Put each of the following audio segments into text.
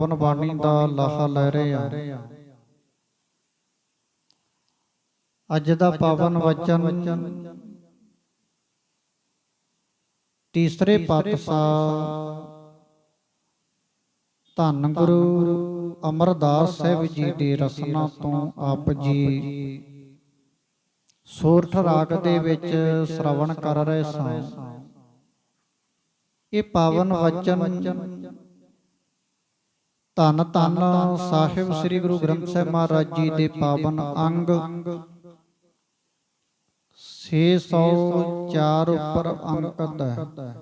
ਪਵਨ ਬਾਣੀ ਦਾ ਲਾਹਾ ਲੈ ਰਹੇ ਆ ਅੱਜ ਦਾ ਪਾਵਨ ਵਚਨ ਤੀਸਰੇ ਪਾਤਸ਼ਾਹ ਧੰਨ ਗੁਰੂ ਅਮਰਦਾਸ ਸਾਹਿਬ ਜੀ ਦੇ ਰਸਨਾ ਤੋਂ ਆਪ ਜੀ ਸੋਰਠ ਰਾਗ ਦੇ ਵਿੱਚ ਸ਼ਰਵਣ ਕਰ ਰਹੇ ਸਾਂ। ਇਹ ਪਾਵਨ ਵਚਨ ਧੰਨ ਧੰਨ ਸਾਹਿਬ ਸ੍ਰੀ ਗੁਰੂ ਗ੍ਰੰਥ ਸਾਹਿਬ ਮਹਾਰਾਜ ਜੀ ਦੇ ਪਾਵਨ ਅੰਗ। 604 ਉੱਪਰ ਅੰਕਿਤ ਹੈ।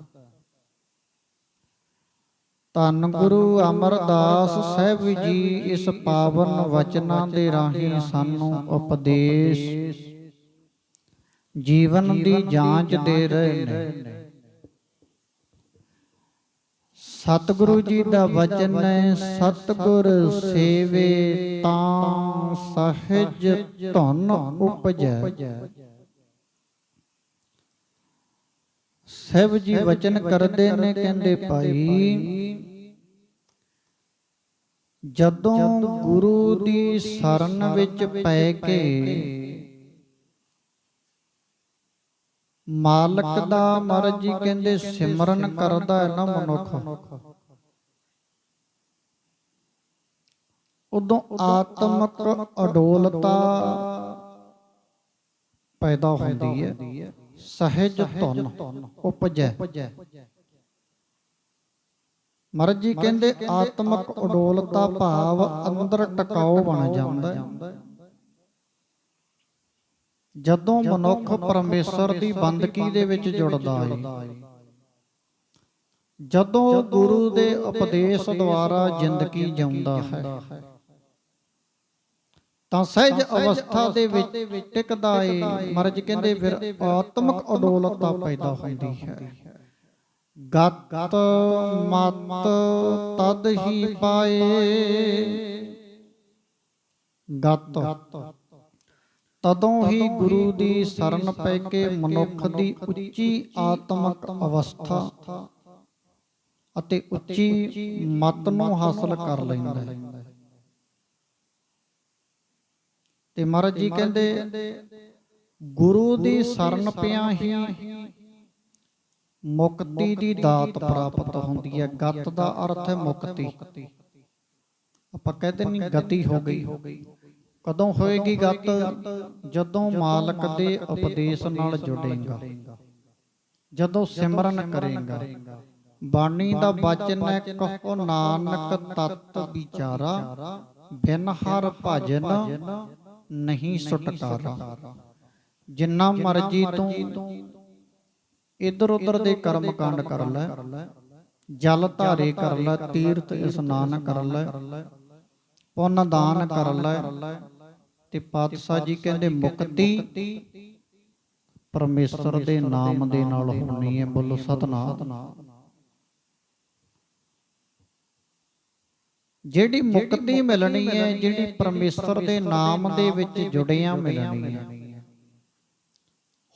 ਧੰਨ ਗੁਰੂ ਅਮਰਦਾਸ ਸਾਹਿਬ ਜੀ ਇਸ ਪਾਵਨ ਵਚਨਾਂ ਦੇ ਰਾਹੀਂ ਸਾਨੂੰ ਉਪਦੇਸ਼। ਜੀਵਨ ਦੀ ਜਾਂਚ ਦੇ ਰਹੇ ਨੇ। ਸਤਿਗੁਰੂ ਜੀ ਦਾ ਵਚਨ ਹੈ ਸਤਿਗੁਰ ਸੇਵੇ ਤਾਂ ਸਹਿਜ ਧਨ ਉਪਜੈ। ਸਹਿਬ ਜੀ ਵਚਨ ਕਰਦੇ ਨੇ ਕਹਿੰਦੇ ਭਾਈ ਜਦੋਂ ਗੁਰੂ ਦੀ ਸ਼ਰਨ ਵਿੱਚ ਪੈ ਕੇ ਮਾਲਕ ਦਾ ਮਰਜ਼ੀ ਕਹਿੰਦੇ ਸਿਮਰਨ ਕਰਦਾ ਹੈ ਨਾ ਮਨੁੱਖ। ਉਦੋਂ ਆਤਮਕ ਅਡੋਲਤਾ ਪੈਦਾ ਹੁੰਦੀ ਹੈ। ਸਹਿਜ ਧਨ ਉਪਜੈ। ਮਰਜ਼ੀ ਕਹਿੰਦੇ ਆਤਮਕ ਅਡੋਲਤਾ ਭਾਵ ਅੰਦਰ ਟਿਕਾਉ ਬਣ ਜਾਂਦਾ ਹੈ। ਜਦੋਂ ਮਨੁੱਖ ਪਰਮੇਸ਼ਰ ਦੀ ਬੰਦਗੀ ਦੇ ਵਿੱਚ ਜੁੜਦਾ ਹੈ ਜਦੋਂ ਗੁਰੂ ਦੇ ਉਪਦੇਸ਼ ਦੁਆਰਾ ਜ਼ਿੰਦਗੀ ਜਿਉਂਦਾ ਹੈ। ਤਾਂ ਸਹਿਜ ਅਵਸਥਾ ਦੇ ਵਿੱਚ ਟਿਕਦਾ ਏ। ਮਰਜ ਕਹਿੰਦੇ ਫਿਰ ਆਤਮਿਕ ਅਡੋਲਤਾ ਪੈਦਾ ਹੁੰਦੀ ਹੈ। ਗਤ ਮਤ ਤਦ ਹੀ ਪਾਏ। ਗਤ ਤਦੋਂ ਹੀ ਗੁਰੂ ਦੀ ਸ਼ਰਨ ਪੈ ਕੇ ਮਨੁੱਖ ਦੀ ਉੱਚੀ ਆਤਮਿਕ ਅਵਸਥਾ ਅਤੇ ਉੱਚੀ ਮਤ ਨੂੰ ਹਾਸਲ ਕਰ ਲੈਂਦਾ ਹੈ। ਤੇ ਮਹਾਰਾਜ ਜੀ ਕਹਿੰਦੇ ਗੁਰੂ ਦੀ ਸ਼ਰਨ ਪਿਆ ਹੀ ਮੁਕਤੀ ਦੀ ਦਾਤ ਪ੍ਰਾਪਤ ਹੁੰਦੀ ਹੈ। ਗਤ ਦਾ ਅਰਥ ਹੈ ਮੁਕਤੀ। ਆਪਾਂ ਕਹਿੰਦੇ ਨਹੀਂ ਗਤੀ ਹੋ ਗਈ। ਕਦੋਂ ਹੋਏਗੀ ਗਤ? ਜਦੋਂ ਮਾਲਕ ਦੇ ਉਪਦੇਸ਼ ਨਾਲ ਜੁੜੇਗਾ। ਜਦੋਂ ਸਿਮਰਨ ਕਰੇਗਾ। ਬਾਣੀ ਦਾ ਬਚਨ ਹੈ ਕਹੋ ਨਾਨਕ ਤਤ ਵਿਚਾਰਾ ਬਿਨ ਹਰ ਭਜਨ ਨਹੀਂ ਛੁਟਕਾਰਾ ਜਿੰਨਾ ਮਰਜ਼ੀ ਤੂੰ ਇਧਰ ਉਧਰ ਦੇ ਕਰਮ ਕਾਂਡ ਕਰ ਲੈ ਜਲ ਧਾਰੇ ਕਰ ਲੈ ਤੀਰਥ ਇਸ਼ਨਾਨ ਕਰ ਲੈ ਪੁੰਨ ਦਾਨ ਕਰ ਲੈ। ਤੇ ਪਾਤਸ਼ਾਹ ਜੀ ਕਹਿੰਦੇ ਮੁਕਤੀ ਪਰਮੇਸ਼ਰ ਦੇ ਨਾਮ ਦੇ ਨਾਲ ਹੋਣੀ ਹੈ ਬੋਲੋ ਸਤਨਾਮ। ਜਿਹੜੀ ਮੁਕਤੀ ਮਿਲਣੀ ਹੈ ਜਿਹੜੀ ਪਰਮੇਸ਼ਰ ਦੇ ਨਾਮ ਦੇ ਵਿੱਚ ਜੁੜਿਆਂ ਮਿਲਣੀ ਹੈ।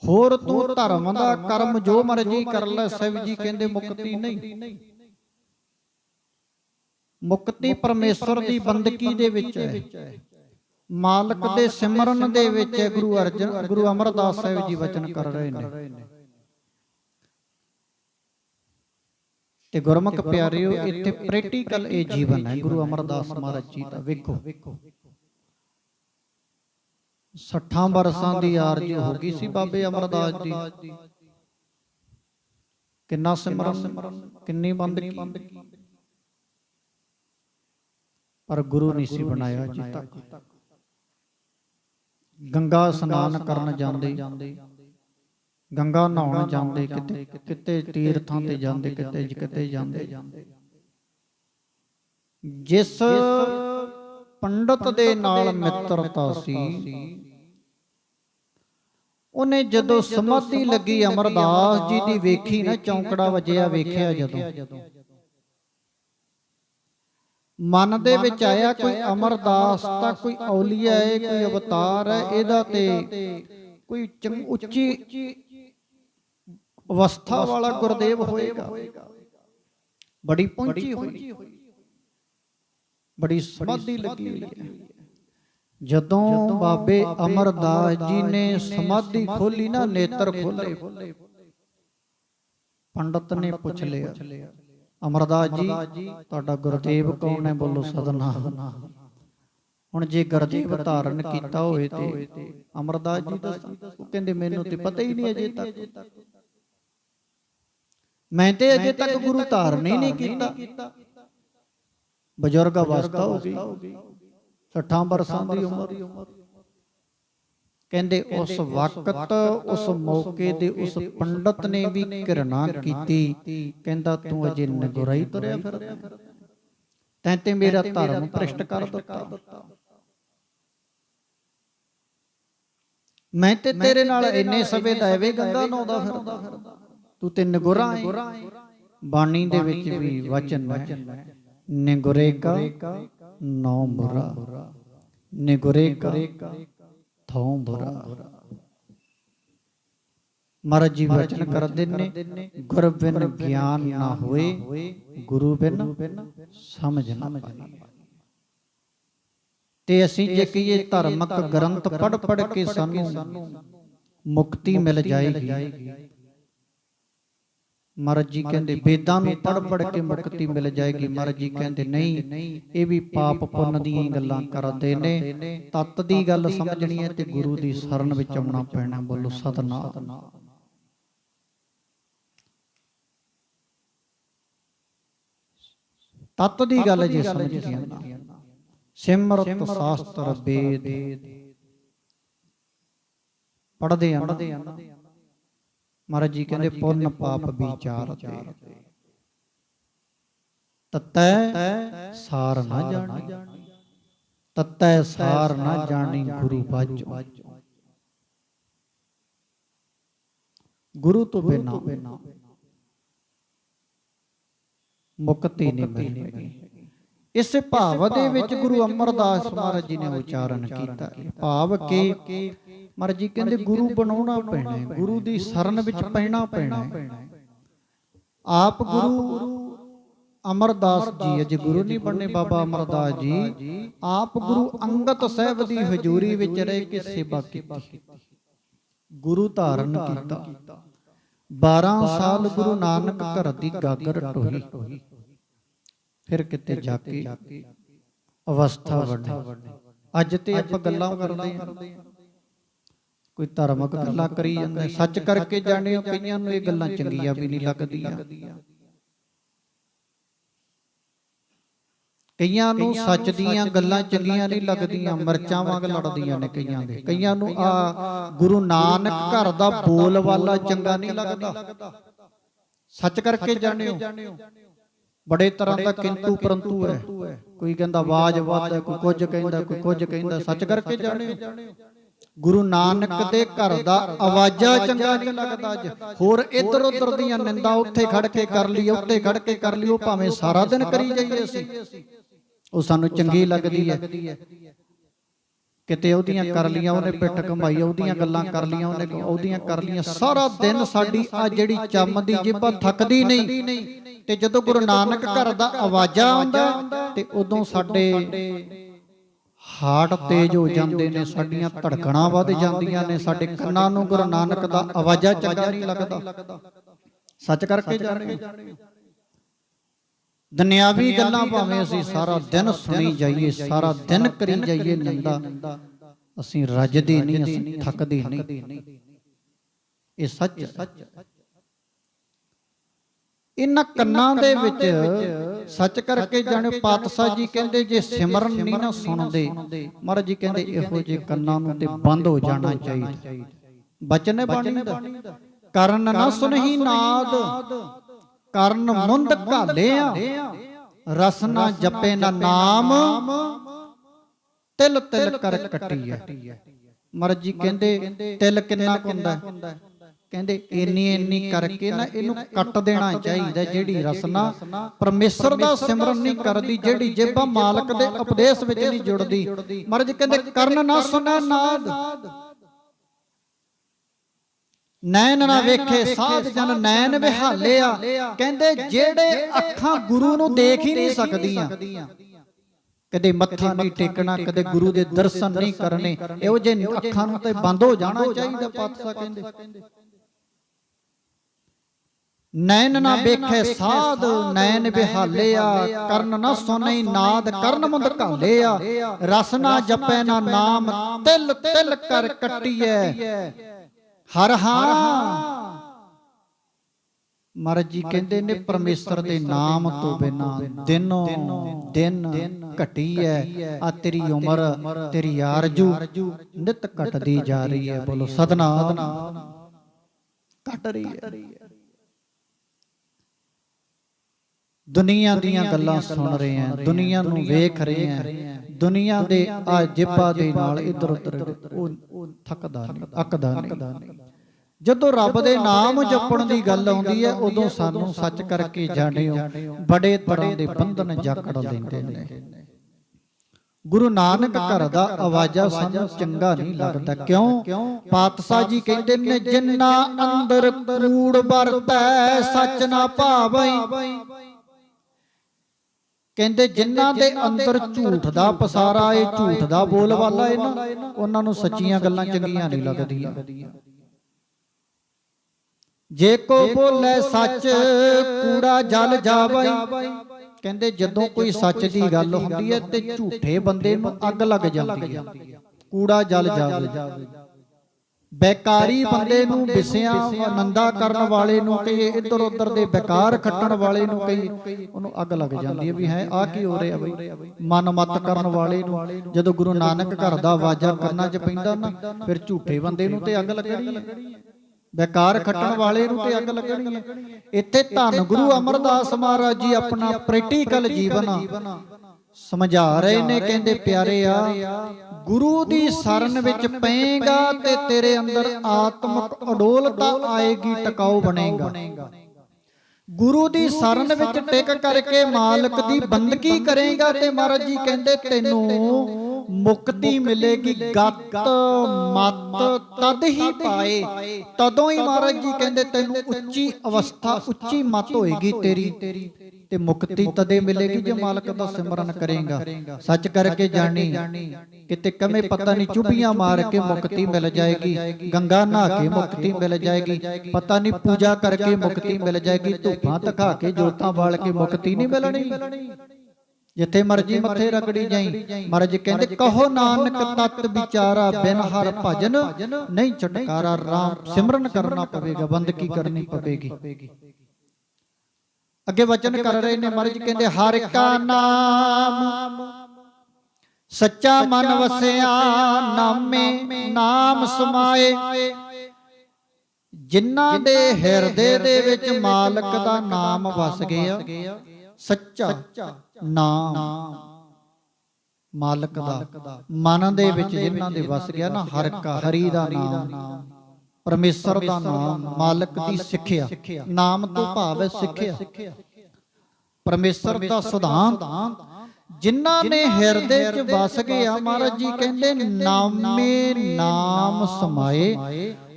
ਹੋਰ ਤੂੰ ਧਰਮ ਦਾ ਕਰਮ ਜੋ ਮਰਜ਼ੀ ਕਰ ਲੈ ਸਹਿਬ ਜੀ ਕਹਿੰਦੇ ਮੁਕਤੀ ਨਹੀਂ। ਮੁਕਤੀ ਪਰਮੇਸ਼ਰ ਦੀ ਬੰਦਗੀ ਦੇ ਵਿੱਚ ਹੈ। ਮਾਲਕ ਦੇ ਸਿਮਰਨ ਦੇ ਵਿੱਚ ਗੁਰੂ ਅਰਜਨ ਗੁਰੂ ਅਮਰਦਾਸ ਸਾਹਿਬ ਜੀ ਵਚਨ ਕਰ ਰਹੇ ਨੇ। ਤੇ ਗੁਰਮੁਖ ਪਿਆਰਿਓ ਇੱਥੇ ਪ੍ਰੈਕਟੀਕਲ ਇਹ ਜੀਵਨ ਹੈ। ਗੁਰੂ ਅਮਰਦਾਸ ਮਹਾਰਾਜ ਜੀ ਦਾ ਵੇਖੋ। 60 ਬਰਸਾਂ ਦੀ ਆਰਜ ਹੋ ਗਈ ਸੀ ਬਾਬੇ ਅਮਰਦਾਸ ਜੀ। ਕਿੰਨਾ ਸਿਮਰਨ ਕਿੰਨੀ ਬੰਦਗੀ। ਪਰ ਗੁਰੂ ਨਹੀਂ ਸੀ ਬਣਾਇਆ ਜੀ ਤੱਕ। ਗੰਗਾ ਇਸ਼ਨਾਨ ਕਰਨ ਜਾਂਦੇ ਗੰਗਾ ਨਹਾਉਣ ਜਾਂਦੇ ਕਿਤੇ ਕਿਤੇ ਤੀਰਥਾਂ ਤੇ ਜਾਂਦੇ ਕਿਤੇ ਕਿਤੇ ਜਾਂਦੇ। ਜਿਸ ਪੰਡਤ ਦੇ ਨਾਲ ਮਿੱਤਰਤਾ ਸੀ ਉਹਨੇ ਜਦੋਂ ਸਮਾਧੀ ਲੱਗੀ ਅਮਰਦਾਸ ਜੀ ਦੀ ਵੇਖੀ ਨਾ ਚੌਂਕੜਾ ਵੱਜਿਆ ਵੇਖਿਆ ਜਦੋਂ। ਮਨ ਦੇ ਵਿੱਚ ਆਇਆ ਕੋਈ ਅਮਰਦਾਸ ਤਾਂ ਕੋਈ ਔਲੀਆ ਹੈ ਕੋਈ ਅਵਤਾਰ ਹੈ ਇਹਦਾ ਤੇ ਕੋਈ ਉੱਚੀ ਅਵਸਥਾ ਵਾਲਾ ਗੁਰਦੇਵ ਹੋਏਗਾ। ਬੜੀ ਪਹੁੰਚੀ ਹੋਈ। ਬੜੀ ਸਮਾਧੀ ਲੱਗੀ ਹੋਈ ਹੈ। ਜਦੋਂ ਬਾਬੇ ਅਮਰਦਾਸ ਜੀ ਨੇ ਸਮਾਧੀ ਖੋਲੀ ਨਾ ਨੇਤਰ ਖੋਲੇ ਪੰਡਤ ਨੇ ਪੁੱਛ ਲਿਆ। ਅਮਰਦਾਸ ਜੀ, ਤੁਹਾਡਾ ਗੁਰਦੇਵ ਕੌਣ ਹੈ ਬੋਲੋ ਸਤਨਾਮ ਹੁਣ ਜੇ ਗੁਰਦੇਵ ਧਾਰਨ ਕੀਤਾ ਹੋਵੇ ਤੇ ਅਮਰਦਾਸ ਜੀ ਦੱਸਣ ਉਹ ਕਹਿੰਦੇ ਮੈਨੂੰ ਤੇ ਪਤਾ ਹੀ ਨਹੀਂ ਅਜੇ ਤੱਕ। ਮੈਂ ਤੇ ਅਜੇ ਤੱਕ ਗੁਰੂ ਧਾਰਨ ਹੀ ਨਹੀਂ ਕੀਤਾ। ਬਜ਼ੁਰਗ ਅਵਸਥਾ ਹੋ ਗਈ। 60 ਬਰਸਾਂ ਦੀ ਉਮਰ। ਕਹਿੰਦੇ ਉਸ ਵਕਤ ਉਸ ਮੌਕੇ ਦੇ ਉਸ ਪੰਡਤ ਨੇ ਵੀ ਕਿਰਨਾ ਕੀਤੀ। ਕਹਿੰਦਾ ਤੂੰ ਅਜੇ ਨਗੁਰਾਈ ਤੁਰਿਆ ਫਿਰਦਾ। ਤੈਂ ਤੇ ਮੇਰਾ ਧਰਮ ਭ੍ਰਿਸ਼ਟ ਕਰ ਦਿੱਤਾ। ਮੈਂ ਤੇ ਤੇਰੇ ਨਾਲ ਇੰਨੇ ਸਵੇ ਦਾ ਐਵੇਂ ਗੰਗਾ ਨਹਾਉਂਦਾ ਫਿਰਦਾ। ਤੂੰ ਤੇ ਨਗੁਰਾ ਹੈ ਬਾਣੀ ਦੇ ਵਿੱਚ ਵੀ ਵਚਨ ਹੈ ਨਿਗੁਰੇਕਾ ਨੌ ਬੁਰਾ ਨਿਗੁਰੇਕਾ ਥੋਂ ਬੁਰਾ ਮਹਾਰਾਜ ਜੀ ਵਚਨ ਕਰਦੇ ਨੇ ਗੁਰ ਬਿਨ ਗਿਆਨ ਨਾ ਹੋਏ ਗੁਰੂ ਬਿਨ ਸਮਝ ਨਾ ਪਾਈ ਤੇ ਅਸੀਂ ਜੇ ਕਹੀਏ ਧਾਰਮਿਕ ਗ੍ਰੰਥ ਪੜ ਪੜ ਕੇ ਸਾਨੂੰ ਮੁਕਤੀ ਮਿਲ ਜਾਏਗੀ। ਮਹਾਰਾਜ ਜੀ ਕਹਿੰਦੇ ਵੇਦਾਂ ਨੂੰ ਪੜ ਪੜ ਕੇ ਮੁਕਤੀ ਮਿਲ ਜਾਏਗੀ ਮਹਾਰਾਜ ਜੀ ਕਹਿੰਦੇ ਨਹੀਂ ਇਹ ਵੀ ਪਾਪ ਪੁੰਨ ਦੀਆਂ ਗੱਲਾਂ ਕਰਦੇ ਨੇ ਤਤ ਦੀ ਗੱਲ ਸਮਝਣੀ ਹੈ ਤੇ ਗੁਰੂ ਦੀ ਸ਼ਰਨ ਵਿੱਚ ਆਉਣਾ ਪੈਣਾ ਬੋਲੋ ਸਤਨਾਮ। ਤਤ ਦੀ ਗੱਲ ਜੇ ਸਮਝ ਗਿਆ ਨਾ ਸਿਮਰਤ ਸ਼ਾਸਤਰ ਵੇਦ। ਪੜਦੇ ਆ ਮਹਾਰਾਜ ਜੀ ਕਹਿੰਦੇ ਪੁੰਨ ਪਾਪ ਵਿਚਾਰ ਤੇ। ਤਤੈ ਸਾਰ ਨਾ ਜਾਣੀ। ਤਤੈ ਸਾਰ ਨਾ ਜਾਣੀ ਗੁਰੂ ਬਾਝੋ ਗੁਰੂ ਤੋਂ ਬਿਨਾ ਮੁਕਤੀ ਨਹੀਂ ਮਿਲੇਗੀ ਇਸੇ ਭਾਵ ਦੇ ਵਿੱਚ ਗੁਰੂ ਅਮਰਦਾਸ ਮਹਾਰਾਜ ਜੀ ਨੇ ਉਚਾਰਨ ਕੀਤਾ। ਭਾਵ ਕਿ ਮਹਾਰਾਜ ਜੀ ਕਹਿੰਦੇ ਗੁਰੂ ਬਣਾਉਣਾ ਪੈਣਾ ਹੈ। ਗੁਰੂ ਦੀ ਸ਼ਰਨ ਵਿੱਚ ਪੈਣਾ ਪੈਣਾ ਹੈ। ਆਪ ਗੁਰੂ ਅਮਰਦਾਸ ਜੀ ਅਜੇ ਗੁਰੂ ਨਹੀਂ ਬਣਨੇ ਬਾਬਾ ਅਮਰਦਾਸ ਜੀ। ਆਪ ਗੁਰੂ ਅੰਗਦ ਸਾਹਿਬ ਦੀ ਹਜ਼ੂਰੀ ਵਿੱਚ ਰਹਿ ਕੇ ਸੇਵਾ ਕੀਤੀ। ਗੁਰੂ ਧਾਰਨ ਕੀਤਾ। 12 ਸਾਲ ਗੁਰੂ ਨਾਨਕ ਘਰ ਦੀ ਗਾਗਰ ਢੋਈ ਫਿਰ ਕਿਤੇ ਜਾ ਕੇ ਅਵਸਥਾ ਬਣੀ ਅੱਜ ਤੇ ਆਪਾਂ ਗੱਲਾਂ ਕਰਦੇ ਹਾਂ। ਕੋਈ ਧਾਰਮਿਕ ਗੱਲਾਂ ਕਰੀ ਜਾਂਦਾ ਸੱਚ ਕਰਕੇ ਜਾਣਿਓ ਕਈਆਂ ਨੂੰ ਇਹ ਗੱਲਾਂ ਚੰਗੀਆਂ ਵੀ ਨਹੀਂ ਲੱਗਦੀਆਂ। ਕਈਆਂ ਨੂੰ ਸੱਚ ਦੀਆਂ ਗੱਲਾਂ ਚੰਗੀਆਂ ਨਹੀਂ ਲੱਗਦੀਆਂ ਮਿਰਚਾਂ ਵਾਂਗ ਲੜਦੀਆਂ ਨੇ ਕਈਆਂ ਦੇ। ਕਈਆਂ ਨੂੰ ਆ ਗੁਰੂ ਨਾਨਕ ਘਰ ਦਾ ਬੋਲ ਵਾਲਾ ਚੰਗਾ ਨਹੀਂ ਲੱਗਦਾ। ਸੱਚ ਕਰਕੇ ਜਾਣਿਓ ਬੜੇ ਤਰ੍ਹਾਂ ਦਾ ਕਿੰਤੂ ਪਰੰਤੂ ਹੈ। ਕੋਈ ਕਹਿੰਦਾ ਆਵਾਜ਼ ਵੱਧ ਹੈ ਕੋਈ ਕੁਝ ਕਹਿੰਦਾ ਕੋਈ ਕੁਝ ਕਹਿੰਦਾ ਸੱਚ ਕਰਕੇ ਜਾਣਿਓ ਗੁਰੂ ਨਾਨਕ ਦੇ ਘਰ ਦਾ ਆਵਾਜ਼ਾ ਚੰਗਾ ਨਹੀਂ ਲੱਗਦਾ ਅੱਜ। ਹੋਰ ਇੱਧਰ ਉੱਧਰ ਦੀਆਂ ਨਿੰਦਾ ਉੱਥੇ ਖੜ ਕੇ ਕਰ ਲਈ ਉੱਥੇ ਖੜ ਕੇ ਕਰ ਲਈ ਉਹ ਭਾਵੇਂ ਸਾਰਾ ਦਿਨ ਕਰੀ ਜਾਈਏ ਅਸੀਂ। ਉਹ ਸਾਨੂੰ ਚੰਗੀ ਲੱਗਦੀ ਹੈ। ਕਿਤੇ ਉਹਦੀਆਂ ਕਰ ਲੀਆਂ ਉਹਨੇ ਪਿੱਠ ਕਮਾਈ ਉਹਦੀਆਂ ਗੱਲਾਂ ਕਰ ਲੀਆਂ ਉਹਨੇ ਉਹਦੀਆਂ ਕਰ ਲੀਆਂ ਸਾਰਾ ਦਿਨ ਸਾਡੀ ਆ ਜਿਹੜੀ ਚੰਮ ਦੀ ਜੇਬਾ ਥੱਕਦੀ ਨਹੀਂ। ਤੇ ਜਦੋਂ ਗੁਰੂ ਨਾਨਕ ਘਰ ਦਾ ਆਵਾਜ਼ਾ ਆਉਂਦਾ, ਤੇ ਉਦੋਂ ਸਾਡੇ ਹਾਰਟ ਤੇਜ਼ ਹੋ ਜਾਂਦੇ ਨੇ, ਸਾਡੀਆਂ ਧੜਕਣਾਂ ਵੱਧ ਜਾਂਦੀਆਂ ਨੇ, ਸਾਡੇ ਕੰਨਾਂ ਨੂੰ ਗੁਰੂ ਨਾਨਕ ਦਾ ਆਵਾਜ਼ਾ ਚੰਗਾ ਨਹੀਂ ਲੱਗਦਾ। ਸੱਚ ਕਰਕੇ ਜਾਣਗੇ। ਦੁਨਿਆਵੀ ਗੱਲਾਂ ਭਾਵੇਂ ਅਸੀਂ ਸਾਰਾ ਦਿਨ ਸੁਣੀ ਜਾਈਏ ਸਾਰਾ ਦਿਨ ਕਰੀ ਜਾਈਏ ਨਿੰਦਾ ਅਸੀਂ ਰੱਜਦੇ ਨਹੀਂ ਅਸੀਂ ਥੱਕਦੇ ਨਹੀਂ। ਇਹ ਸੱਚ ਇਹਨਾਂ ਕੰਨਾਂ ਦੇ ਵਿੱਚ ਸੱਚ ਕਰਕੇ ਜਾਣੋ ਪਾਤਸ਼ਾਹ ਜੀ ਕਹਿੰਦੇ ਜੇ ਸਿਮਰਨ ਨਹੀਂ ਨਾ ਸੁਣਦੇ ਮਹਾਰਾਜ ਜੀ ਕਹਿੰਦੇ ਇਹੋ ਜਿਹੇ ਕੰਨਾਂ ਨੂੰ ਤੇ ਬੰਦ ਹੋ ਜਾਣਾ ਚਾਹੀਦਾ। ਬਚਨ ਹੈ ਬਾਣੀ ਦਾ। ਕਰਨ ਨਾ ਸੁਨਹੀ ਨਾਦ। ਕਰਨ ਮੁੰਦ ਘਾਲਿਆ ਰਸ ਜਪੇ ਨਾ ਨਾਮ, ਤਿਲ ਤਿਲ ਕਰ ਕੱਟੀਐ। ਮਹਾਰਾਜ ਕਹਿੰਦੇ, ਤਿਲ ਕਿੰਨਾ ਹੁੰਦਾ ਕਹਿੰਦੇ, ਇੰਨੀ ਇੰਨੀ ਕਰਕੇ ਨਾ ਇਹਨੂੰ ਕੱਟ ਦੇਣਾ ਚਾਹੀਦਾ ਜਿਹੜੀ ਰਸਨਾ ਪਰਮੇਸ਼ਰ ਦਾ ਸਿਮਰਨ ਨਹੀਂ ਕਰਦੀ, ਜਿਹੜੀ ਜੇਬਾ ਮਾਲਕ ਦੇ ਉਪਦੇਸ਼ ਵਿੱਚ ਨਹੀਂ ਜੁੜਦੀ। ਮਹਾਰਾਜ ਕਹਿੰਦੇ, ਕਰਨ ਨਾ ਸੁਣਾ ਨਾਦ। ਨੈਣ ਨਾ ਵੇਖੇ ਸਾਧ ਜਨ ਨੈਣ ਵਿਹਾਲਿਆ। ਕਹਿੰਦੇ ਜਿਹੜੇ ਅੱਖਾਂ ਗੁਰੂ ਨੂੰ ਦੇਖ ਹੀ ਨਹੀਂ ਸਕਦੀਆਂ। ਕਦੇ ਮੱਥਾ ਨਹੀਂ ਟੇਕਣਾ ਕਦੇ ਗੁਰੂ ਦੇ ਦਰਸ਼ਨ ਨਹੀਂ ਕਰਨੇ। ਇਹੋ ਜਿਹੇ ਅੱਖਾਂ ਨੂੰ ਤੇ ਬੰਦ ਹੋ ਜਾਣਾ ਚਾਹੀਦਾ ਪਾਤਸ਼ਾਹ ਕਹਿੰਦੇ। ਨੈਣ ਨਾ ਵੇਖੇ ਸਾਧ ਨੈਣ ਬਿਹਾਲਿਆ ਕਰਨ ਨਾ ਸੁਣਈ ਨਾਦ ਕਰਨ ਮੁੰਦ ਘਾਲਿਆ। ਰਸ ਨਾ ਜਪੈ ਨਾ ਨਾਮ ਤਿਲ ਤਿਲ ਕਰ ਕੱਟੀਐ। ਹਰ ਹਾਂ। ਮਹਾਰਾਜ ਜੀ ਕਹਿੰਦੇ ਨੇ ਪਰਮੇਸ਼ਰ ਦੇ ਨਾਮ ਤੋਂ ਬਿਨਾ ਦਿਨੋਂ ਦਿਨ ਘਟੀ ਹੈ। ਆ ਤੇਰੀ ਉਮਰ ਤੇਰੀ ਆਰਜੂ ਨਿਤ ਘਟਦੀ ਜਾ ਰਹੀ ਹੈ। ਬੋਲੋ ਸਤਨਾਮ। ਘਟ ਰਹੀ ਹੈ। ਦੁਨੀਆ ਦੀਆਂ ਗੱਲਾਂ ਸੁਣ ਰਹੇ ਹਾਂ ਦੁਨੀਆ ਨੂੰ ਵੇਖ ਰਹੇ ਹਾਂ ਦੁਨੀਆ ਦੇ ਆ ਜਿੱਬਾ ਦੇ ਨਾਲ ਇਧਰ ਉਧਰ ਉਹ ਥੱਕਦਾ ਨਹੀਂ ਅੱਕਦਾ ਨਹੀਂ। ਜਦੋਂ ਰੱਬ ਦੇ ਨਾਮ ਜਪਣ ਦੀ ਗੱਲ ਆਉਂਦੀ ਹੈ ਉਦੋਂ ਸਾਨੂੰ ਸੱਚ ਕਰਕੇ ਜਾਣਿਓ ਬੜੇ ਤਰ੍ਹਾਂ ਦੇ ਬੰਧਨ ਜਾਕੜ ਲੈਂਦੇ ਨੇ। ਗੁਰੂ ਨਾਨਕ ਘਰ ਦਾ ਆਵਾਜ਼ਾ ਸਾਨੂੰ ਚੰਗਾ ਨਹੀਂ ਲੱਗਦਾ। ਕਿਉਂ? ਪਾਤਸ਼ਾਹ ਜੀ ਕਹਿੰਦੇ ਨੇ ਜਿੰਨਾ ਅੰਦਰ ਕੂੜ ਵਰਤੈ ਸੱਚ ਨਾ ਭਾਵਈ ਕਹਿੰਦੇ ਜਿਨ੍ਹਾਂ ਦੇ ਅੰਦਰ ਝੂਠ ਦਾ ਪਸਾਰਾ ਏ ਝੂਠ ਦਾ ਬੋਲਵਾਲਾ ਏ ਨਾ ਉਹਨਾਂ ਨੂੰ ਸੱਚੀਆਂ ਗੱਲਾਂ ਚੰਗੀਆਂ ਨਹੀਂ ਲੱਗਦੀਆਂ। ਜੇ ਕੋ ਬੋਲੇ ਸੱਚ ਕੂੜਾ ਜਲ ਜਾਵਈ। ਕਹਿੰਦੇ ਜਦੋਂ ਕੋਈ ਸੱਚ ਦੀ ਗੱਲ ਹੁੰਦੀ ਹੈ ਤੇ ਝੂਠੇ ਬੰਦੇ ਨੂੰ ਅੱਗ ਲੱਗ ਜਾਂਦੀ ਹੈ। ਕੂੜਾ ਜਲ ਜਾਵੇ ਬੇਕਾਰੀ ਬੰਦੇ ਨੂੰ ਵਿਸਿਆਂ ਆਨੰਦਾ ਕਰਨ ਵਾਲੇ ਨੂੰ ਕਹੀਏ ਇੱਧਰ ਉੱਧਰ ਦੇ ਬੇਕਾਰ ਖੱਟਣ ਵਾਲੇ ਨੂੰ ਕਹੀਏ ਉਹਨੂੰ ਅੱਗ ਲੱਗ ਜਾਂਦੀ ਹੈ ਵੀ ਹੈ ਆ ਕੀ ਹੋ ਰਿਹਾ ਬਈ? ਮਨ ਮਤ ਕਰਨ ਵਾਲੇ ਨੂੰ ਜਦੋਂ ਗੁਰੂ ਨਾਨਕ ਘਰ ਦਾ ਆਵਾਜ਼ਾ ਕਰਨਾ ਚ ਪੈਂਦਾ ਨਾ ਫਿਰ ਝੂਠੇ ਬੰਦੇ ਨੂੰ ਤੇ ਅੱਗ ਲੱਗਣੀ ਹੈ। ਬੇਕਾਰ ਖੱਟਣ ਵਾਲੇ ਨੂੰ ਤੇ ਅੱਗ ਲੱਗਣੀ ਹੈ। ਇੱਥੇ ਧੰਨ ਗੁਰੂ ਅਮਰਦਾਸ ਮਹਾਰਾਜ ਜੀ ਆਪਣਾ ਪ੍ਰੈਕਟੀਕਲ ਜੀਵਨ ਸਮਝਾ ਰਹੇ ਨੇ ਕਹਿੰਦੇ ਪਿਆਰਿਆ ਗੁਰੂ ਦੀ ਸ਼ਰਨ ਵਿੱਚ ਪਏਗਾ ਤੇ ਤੇਰੇ ਅੰਦਰ ਆਤਮਿਕ ਅਡੋਲਤਾ ਆਏਗੀ ਟਿਕਾਉ ਬਣੇਗਾ। ਗੁਰੂ ਦੀ ਸ਼ਰਨ ਵਿੱਚ ਟਿਕ ਕਰਕੇ ਮਾਲਕ ਦੀ ਬੰਦਗੀ ਕਰੇਗਾ ਤੇ ਮਹਾਰਾਜ ਜੀ ਕਹਿੰਦੇ ਤੈਨੂੰ ਮੁਕਤੀ ਮਿਲੇਗੀ ਗਤ ਮਤ ਤਦ ਹੀ ਪਾਏ। ਤਦੋਂ ਹੀ ਮਹਾਰਾਜ ਜੀ ਕਹਿੰਦੇ ਤੈਨੂੰ ਉੱਚੀ ਅਵਸਥਾ ਉੱਚੀ ਮਤ ਹੋਏਗੀ ਤੇਰੀ। ਤੇ ਮੁਕਤੀ ਤਦੇ ਮਿਲੇਗੀ ਜੇ ਮਾਲਕ ਦਾ ਸਿਮਰਨ ਕਰੇਗਾ। ਸੱਚ ਕਰਕੇ ਜਾਣੀ। ਕਿਤੇ ਕਮੇ ਪਤਾ ਨਹੀਂ ਚੁੱਭੀਆਂ ਮਾਰ ਕੇ ਮੁਕਤੀ ਮਿਲ ਜਾਏਗੀ। ਗੰਗਾ ਨਹਾ ਕੇ ਮੁਕਤੀ ਮਿਲ ਜਾਏਗੀ। ਪਤਾ ਨਹੀਂ ਪੂਜਾ ਕਰਕੇ ਮੁਕਤੀ ਮਿਲ ਜਾਏਗੀ। ਧੂਪਾਂ ਤਖਾ ਕੇ ਜੋਤਾਂ ਬਾਲ ਕੇ ਮੁਕਤੀ ਨਹੀਂ ਮਿਲਣੀ। ਜਿੱਥੇ ਮਰਜ਼ੀ ਮੱਥੇ ਰਗੜੀ ਜਾਈ। ਮਰਜ ਕਹਿੰਦੇ ਕਹੋ ਨਾਨਕ ਤਤ ਵਿਚਾਰਾ ਬਿਨ ਹਰ ਭਜਨ। ਨਹੀਂ ਛਟਕਾਰਾ ਰਾਮ ਸਿਮਰਨ ਕਰਨਾ ਪਵੇਗਾ ਬੰਦਗੀ ਕਰਨੀ ਪਵੇਗੀ। ਅੱਗੇ ਵਚਨ ਕਰ ਰਹੇ ਨੇ ਮਹਾਰਾਜ ਕਹਿੰਦੇ ਹਰ ਕਾ ਨਾਮ ਸੱਚਾ ਮਨ ਵਸਿਆ ਨਾਮੇ, ਨਾਮ ਸਮਾਏ। ਜਿਨ੍ਹਾਂ ਦੇ ਹਿਰਦੇ ਦੇ ਵਿੱਚ ਮਾਲਕ ਦਾ ਨਾਮ ਵਸ ਗਿਆ, ਸੱਚਾ ਨਾਮ। ਮਾਲਕ ਦਾ, ਮਨ ਦੇ ਵਿੱਚ ਜਿਨ੍ਹਾਂ ਦੇ ਵਸ ਗਿਆ ਨਾ, ਹਰ ਕਾ ਹਰੀ ਦਾ ਨਾਮ। ਪਰਮੇਸ਼ਰ ਦਾ ਨਾਮ, ਮਾਲਕ ਦੀ ਸਿੱਖਿਆ। ਨਾਮ ਤੋਂ ਭਾਵ ਹੈ ਸਿੱਖਿਆ। ਪਰਮੇਸ਼ਰ ਦਾ ਸਿਧਾਂਤ ਜਿਨ੍ਹਾਂ ਨੇ ਹਿਰਦੇ 'ਚ ਵਸ ਗਿਆ ਮਹਾਰਾਜ ਜੀ ਕਹਿੰਦੇ ਨਾਮੇ ਨਾਮ ਸਮਾਏ।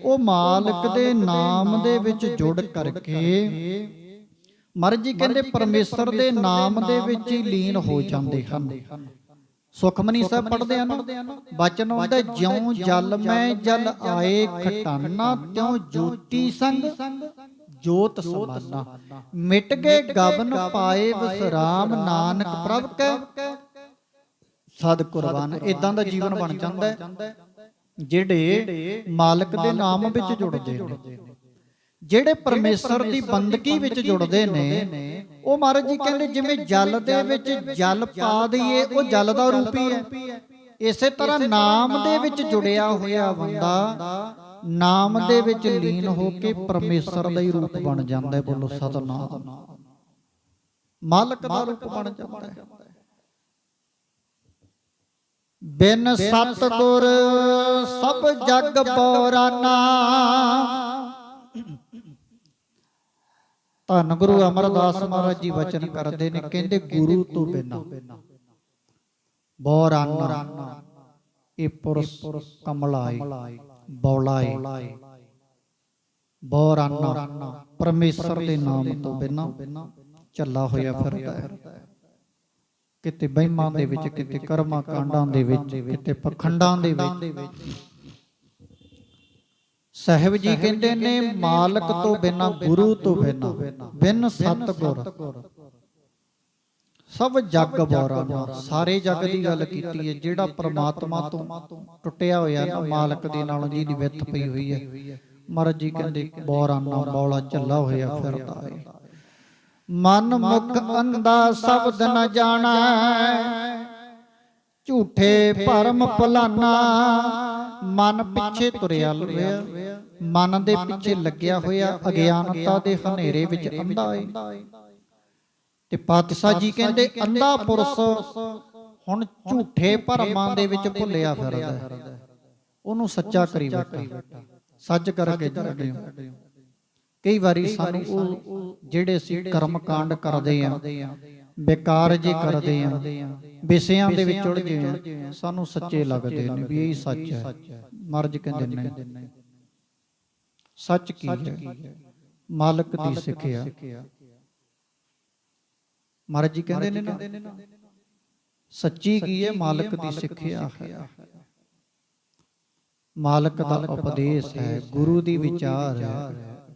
ਉਹ ਮਾਲਕ ਦੇ ਨਾਮ ਦੇ ਵਿੱਚ ਜੁੜ ਕਰਕੇ। ਮਹਾਰਾਜ ਜੀ ਕਹਿੰਦੇ ਪਰਮੇਸ਼ਰ ਦੇ ਨਾਮ ਦੇ ਵਿੱਚ ਹੀ ਲੀਨ ਹੋ ਜਾਂਦੇ ਹਨ। ਸੁਖਮਨੀ ਸਾਹਿਬ ਪੜਦੇ ਹਨ ਬਚਨ ਆਉਂਦਾ ਜਿਉ ਜਲ ਮੈਂ ਜਲ ਆਏ ਖਟਾਨਾ ਤਿਉ ਜੋਤੀ ਸੰਗ। ਜੋਤ ਸਮਾਨਾ ਮਿਟ ਗਏ ਗਬਨ ਪਾਏ ਵਿਸਰਾਮ ਨਾਨਕ ਪ੍ਰਭ ਕੈ। ਸਦ ਕੁਰਬਾਨ। ਇਦਾਂ ਦਾ ਜੀਵਨ ਬਣ ਜਾਂਦਾ ਹੈ ਜਿਹੜੇ ਮਾਲਕ ਦੇ ਨਾਮ ਵਿੱਚ ਜੁੜਦੇ ਨੇ। ਜਿਹੜੇ ਪਰਮੇਸ਼ਰ ਦੀ ਬੰਦਗੀ ਵਿੱਚ ਜੁੜਦੇ ਨੇ ਉਹ ਮਹਾਰਾਜ ਜੀ ਕਹਿੰਦੇ ਜਿਵੇਂ ਜਲ ਦੇ ਵਿੱਚ ਜਲ ਪਾ ਦਈਏ ਉਹ ਜਲ ਦਾ ਰੂਪ ਹੀ ਹੈ। ਇਸੇ ਤਰ੍ਹਾਂ ਨਾਮ ਦੇ ਵਿੱਚ ਜੁੜਿਆ ਹੋਇਆ ਬੰਦਾ ਨਾਮ ਦੇ ਵਿੱਚ ਲੀਨ ਹੋ ਕੇ ਪਰਮੇਸ਼ਰ ਦਾ ਹੀ ਰੂਪ ਬਣ ਜਾਂਦਾ ਹੈ ਬੋਲੋ ਸਤਨਾਮ। ਮਾਲਕ ਦਾ ਰੂਪ ਬਣ ਜਾਂਦਾ ਹੈ। ਬਿਨ ਸਤਗੁਰ ਸਭ ਜਗ ਪੌਰਾਨਾ ਧੰਨ ਗੁਰੂ ਅਮਰਦਾਸ ਮਹਾਰਾਜ ਜੀ ਵਚਨ ਕਰਦੇ ਨੇ ਕਹਿੰਦੇ ਗੁਰੂ ਤੋਂ ਬਿਨਾ। ਬੌਰਾਨਾ। ਇਹ ਪੁਰਸ਼ ਕਮਲਾਏ ਬੌਲਾਏ। ਬੌਰਾਨਾ ਪਰਮੇਸ਼ਰ ਦੇ ਨਾਮ ਤੋਂ ਬਿਨਾ ਚੱਲਾ ਹੋਇਆ ਫਿਰਦਾ ਹੈ। ਕਿਤੇ ਬਹਿਮਾਂ ਦੇ ਵਿੱਚ, ਕਿਤੇ ਕਰਮਾਂ ਕਾਂਡਾਂ ਦੇ ਵਿੱਚ, ਕਿਤੇ ਪਖੰਡਾਂ ਦੇ ਵਿੱਚ। ਸਾਹਿਬ ਜੀ ਕਹਿੰਦੇ ਨੇ, ਮਾਲਕ ਤੋਂ ਬਿਨਾ, ਗੁਰੂ ਤੋਂ ਬਿਨਾ, ਬਿਨ ਸਤਗੁਰ ਸਭ ਜਗ ਬੋਰਾ ਨਾ ਸਾਰੇ ਜਗ ਦੀ ਗੱਲ ਕੀਤੀ ਹੈ ਜਿਹੜਾ ਪ੍ਰਮਾਤਮਾ ਤੋਂ ਟੁੱਟਿਆ ਹੋਇਆ ਨਾ ਮਾਲਕ ਦੇ ਨਾਲੋਂ ਜਿਹਦੀ ਵਿੱਥ ਪਈ ਹੋਈ ਹੈ। ਮਹਾਰਾਜ ਜੀ ਕਹਿੰਦੇ ਬੋਰਾਨਾ ਬੌਲਾ ਝੱਲਾ ਹੋਇਆ ਫਿਰਦਾ ਹੈ ਮਨ ਮੁਖ ਅੰਦਾ ਸ਼ਬਦ ਨ ਜਾਣੈ। ਝੂਠੇ ਭਰਮ ਭਲਾਨਾ। ਮਨ ਪਿੱਛੇ ਤੁਰਿਆ ਲੁਰਿਆ ਮਨ ਦੇ ਪਿੱਛੇ ਲੱਗਿਆ ਹੋਇਆ। ਅਗਿਆਨਤਾ ਦੇ ਹਨੇਰੇ ਵਿੱਚ ਅੰਧਾ ਹੈ ਤੇ ਪਾਤਸ਼ਾਹ ਜੀ ਕਹਿੰਦੇ ਅੰਧਾ ਪੁਰਸ਼ ਹੁਣ ਝੂਠੇ ਭਰਮਾਂ ਦੇ ਵਿੱਚ ਭੁੱਲਿਆ ਫਿਰਦਾ। ਉਹਨੂੰ ਸੱਚਾ ਕਰੀ ਬੈਠਾ ਸੱਚ ਕਰਕੇ ਜਾਂਦੇ ਹੋ ਕਈ ਵਾਰੀ ਸਾਨੂੰ ਉਹ ਜਿਹੜੇ ਅਸੀਂ ਕਰਮ ਕਾਂਡ ਕਰਦੇ ਆ ਬੇਕਾਰ ਜੇ ਕਰਦੇ ਆ ਵਿਸ਼ਿਆਂ ਦੇ ਵਿੱਚ ਉਲਝੇ ਆ ਸਾਨੂੰ ਸੱਚੇ ਲੱਗਦੇ ਨੇ ਵੀ ਇਹ ਸੱਚ ਹੈ। ਮਰਜ ਕਹਿੰਦੇ ਨੇ। ਸੱਚ ਕੀ ਹੈ? ਮਾਲਕ ਦੀ ਸਿੱਖਿਆ। ਮਹਾਰਾਜ ਜੀ ਕਹਿੰਦੇ ਨੇ ਨਾ ਸੱਚੀ ਕੀ ਹੈ ਮਾਲਕ ਦੀ ਸਿੱਖਿਆ? ਹੈ ਮਾਲਕ ਦਾ ਉਪਦੇਸ਼ ਹੈ ਗੁਰੂ ਦੀ ਵਿਚਾਰ ਹੈ।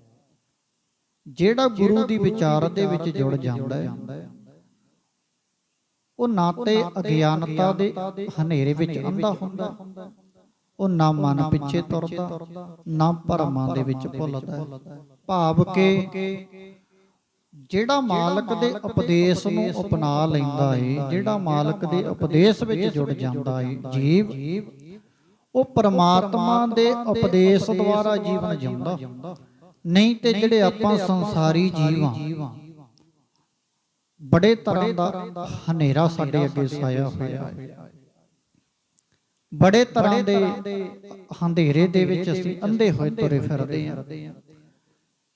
ਜਿਹੜਾ ਗੁਰੂ ਦੀ ਵਿਚਾਰ ਦੇ ਵਿੱਚ ਜੁੜ ਜਾਂਦਾ ਹੈ ਉਹ ਨਾ ਤੇ ਅਗਿਆਨਤਾ ਦੇ ਹਨੇਰੇ ਵਿੱਚ ਅੰਧਾ ਹੁੰਦਾ। ਉਹ ਨਾ ਮਨ ਪਿੱਛੇ ਤੁਰਦਾ ਨਾ ਭਰਮਾਂ ਦੇ ਵਿੱਚ ਭੁੱਲਦਾ ਭਾਵ ਕਿ ਜਿਹੜਾ ਮਾਲਕ ਦੇ ਉਪਦੇਸ਼ ਨੂੰ ਅਪਣਾ ਲੈਂਦਾ ਏ ਜਿਹੜਾ ਮਾਲਕ ਦੇ ਉਪਦੇਸ਼ ਵਿੱਚ ਜੁੜ ਜਾਂਦਾ ਏ ਜੀਵ ਉਹ ਪਰਮਾਤਮਾ ਦੇ ਉਪਦੇਸ਼ ਦੁਆਰਾ ਜੀਵਨ ਜਿਉਂਦਾ। ਨਹੀਂ ਤੇ ਜਿਹੜੇ ਆਪਾਂ ਸੰਸਾਰੀ ਜੀਵ ਆ ਬੜੇ ਤਰ੍ਹਾਂ ਦਾ ਹਨੇਰਾ ਸਾਡੇ ਅੱਗੇ ਸਾਇਆ ਹੋਇਆ ਹੈ ਬੜੇ ਤਰ੍ਹਾਂ ਦੇ ਹਨੇਰੇ ਦੇ ਵਿੱਚ ਅਸੀਂ ਅੰਧੇ ਹੋਏ ਤੁਰੇ ਫਿਰਦੇ ਹਾਂ